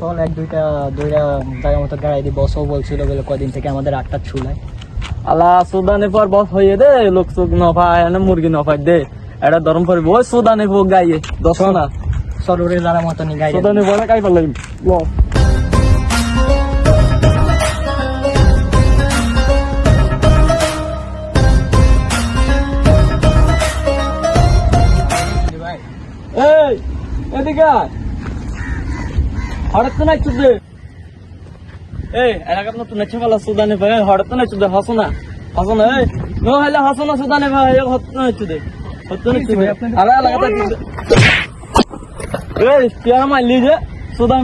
চল এক দুইটা দুইটা জায়গা মতো গাড়ি দিয়ে বসও বলছিল বলে কদিন থেকে আমাদের আটটা ছুলায় আলা সুদানে পর বস হয়ে দে লোক চোখ নফায় না মুরগি নফায় দে। এটা ধরম পরে ওই সুদানে ভোগ গাইয়ে দশ না। সরুরে যারা মতো নি গাড়ি সুদানে পরে কাই পারলাম এই এদিকে। হঠাৎ তো নাই চুদে এই এলাকাত নতুন নেছে সুদানে ভাই হঠাৎ তো নাই চুদে হাসো না হাসো না এই। নো হলে হাসো না সুদানে ভাই হঠাৎ তো নাই চুদে হঠাৎ তো নাই চুদে। আরে এলাকাতে এই তুই আমার মারলি যে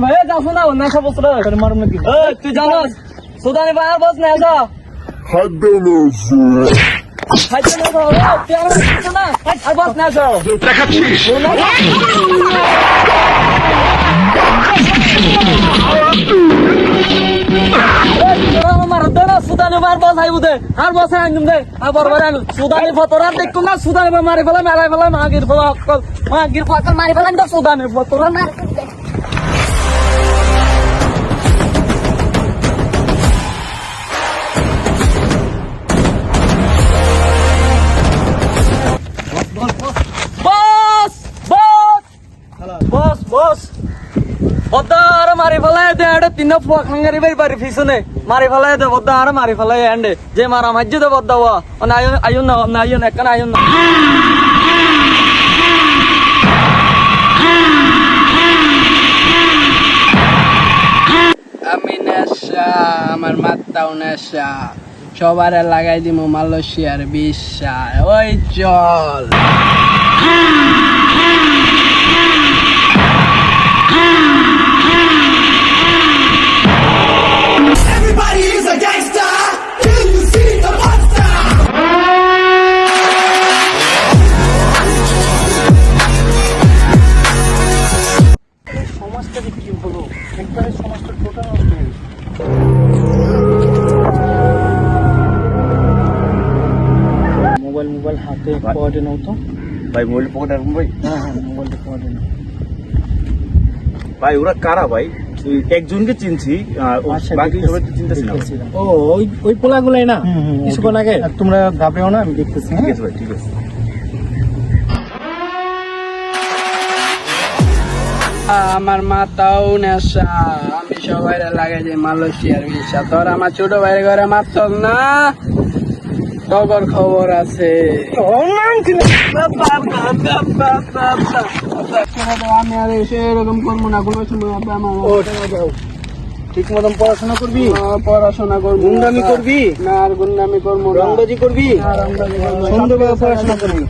ভাই যাও না না সব বছর মারুম নাকি? তুই জানাস সুদানে ভাই আর বস না যা। খাইতে না যাও তুই আমার মারছিস না আর বস বার বস আইবু দে, আর বস আইনুম দে। আর বরবার আইনু সুদানি ফতরা দেখতো না সুদানি মারি ফেলা মেলাই ফেলা মাগির ফেলা মাগির ফকল মারি ফেলা তো সুদানি ফতরা না বস বস। বদ্দার মারি ফেলাই দে এটা তিন খাঙ্গারি বাড়ি বাড়ি পিছনে মারি ফেলাই দে বদ্দার মারি ফেলাই এন্ডে। যে মারা মাঝে দে বদ্দা ওয়া। আয়ুন আয়ুন না আয়ুন, একখান না। আমি নেশা, আমার মাত্রাও নেশা। সবারে লাগাই দিব মালয়েশিয়ার বিশ্বা ওই চল। সমাজটা টোটাল নষ্ট হয়ে গেছে। মোবাইল মোবাইল হাতে পকেটে নাও তো। ভাই মোবাইল পকেটে রাখুন ভাই? হ্যাঁ হ্যাঁ মোবাইলটা পকেটে নাও। ভাই ওরা কারা ভাই? ওই একজনকে চিনছি আর আচ্ছা, বাকি সবাইকে চিনতেছি না। ও ওই ওই পোলাগুলাই না? কিছুক্ষণ আগে? আর তোমরা ঘাবড়েও না আমি দেখতেছি ঠিক হ্যাঁ? আছে ভাই ঠিক আছে। আমার মাতাও নেশা। আমি সবাই লাগে দিই মালয়েশিয়ার বিশ্বা তোর আমার ছোট ভাইয়ের ঘরে মারছ না? তগর খবর আছে। আমি আর এসে এরকম করব না কোনো সময় ঠিক মতন পড়াশোনা করবি? পড়াশোনা করব। গুন্ডামি করবি? না আর গুন্ডামি করব রংবাজি করবি? সুন্দরভাবে পড়াশোনা করবি?